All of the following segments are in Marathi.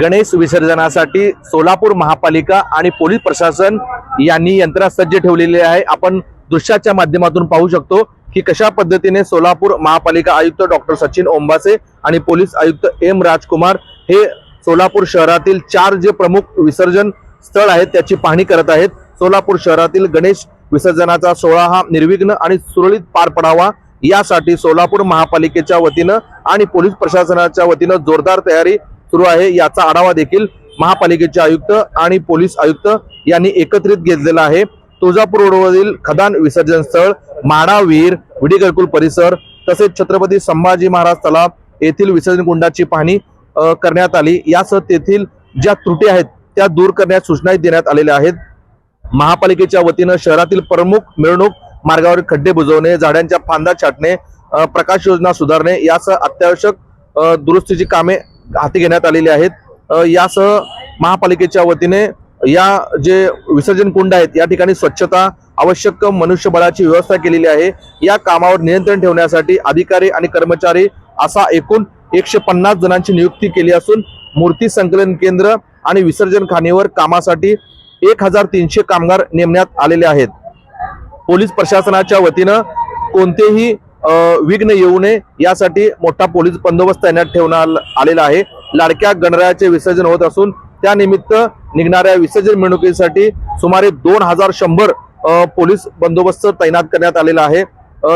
गणेश विसर्जनासाठी सोलापूर महापालिका आणि पोलीस प्रशासन यांनी यंत्रणा सज्ज ठेवलेली आहे. आपण दृश्याच्या माध्यमातून पाहू शकतो की कशा पद्धतीने सोलापूर महापालिका आयुक्त डॉक्टर सचिन ओंबासे आणि पोलीस आयुक्त एम राजकुमार हे सोलापूर शहरातील चार जे प्रमुख विसर्जन स्थळ आहेत त्याची पाहणी करत आहेत. सोलापूर शहरातील गणेश विसर्जनाचा सोहळा हा निर्विघ्न आणि सुरळीत पार पडावा यासाठी सोलापूर महापालिकेच्या वतीनं आणि पोलीस प्रशासनाच्या वतीनं जोरदार तयारी सुरू आहे याचा आढावा देखील महापालिकेचे आयुक्त आणि पोलीस आयुक्त यांनी एकत्रित घेतलेला आहे. तुळजापूर रोडवरील खदान विसर्जन स्थळ माडा विहीर विडी परिसर तसेच छत्रपती संभाजी महाराज तलाव येथील विसर्जन कुंडाची पाहणी करण्यात आली. यासह तेथील ज्या त्रुटी आहेत त्या दूर करण्यास सूचना देण्यात आलेल्या आहेत. महापालिकेच्या वतीनं शहरातील प्रमुख मिरवणूक मार्गावर खड्डे बुजवणे झाडांच्या फांदा छाटणे प्रकाश योजना सुधारणे यासह अत्यावश्यक दुरुस्तीची कामे हाती घेण्यात आलेली आहेत. यासह महापालिकेच्या वतीने या जे विसर्जन कुंड आहेत या ठिकाणी स्वच्छता आवश्यक मनुष्यबळाची व्यवस्था केलेली आहे. या कामावर नियंत्रण ठेवण्यासाठी अधिकारी आणि कर्मचारी असा एकूण एकशे पन्नास जणांची नियुक्ती केली असून मूर्ती संकलन केंद्र आणि विसर्जन खाणीवर कामासाठी एक हजार तीनशे कामगार नेमण्यात आलेले आहेत. पोलीस प्रशासनाच्या वतीनं कोणतेही विघ्न येऊ नये यासाठी मोठा पोलीस बंदोबस्त तैनात ठेवण्यात आलेला आहे. लाडक्या गणरायाचे विसर्जन होत असून त्यानिमित्त निघणाऱ्या विसर्जन मिरवणुकीसाठी सुमारे दोन हजार शंभर पोलीस बंदोबस्त तैनात करण्यात आलेला आहे.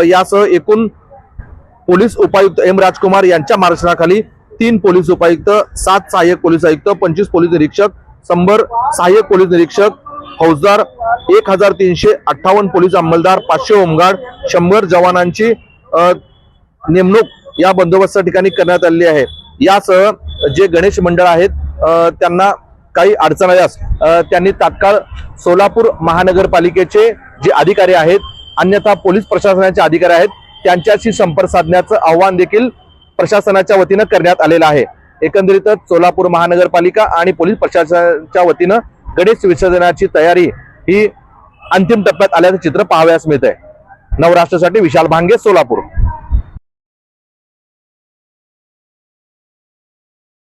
यासह एकूण पोलीस उपायुक्त एम राजकुमार यांच्या मार्गदर्शनाखाली तीन पोलीस उपायुक्त सात सहाय्यक पोलीस आयुक्त पंचवीस पोलीस निरीक्षक शंभर सहाय्यक पोलीस निरीक्षक फौजदार एक हजार तीनशे अठ्ठावन्न पोलीस अंमलदार पाचशे होमगार्ड शंभर जवानांची नेमणूक या बंदोबस्त ठिकाणी करण्यात आलेली आहे. यासह जे गणेश मंडळ आहेत त्यांना काही अडचण आल्यास त्यांनी तात्काळ सोलापूर महानगरपालिकेचे जे अधिकारी आहेत अन्यथा पोलीस प्रशासनाचे अधिकारी आहेत त्यांच्याशी संपर्क साधण्याचं आव्हान देखील प्रशासनाच्या वतीनं करण्यात आलेलं आहे. एकंदरीतच सोलापूर महानगरपालिका आणि पोलीस प्रशासनाच्या वतीनं गणेश विसर्जनाची तयारी ही अंतिम टप्प्यात आल्याचं चित्र पाहावयास मिळत आहे नवराष्ट्रासाठी विशाल भांगे सोलापूर.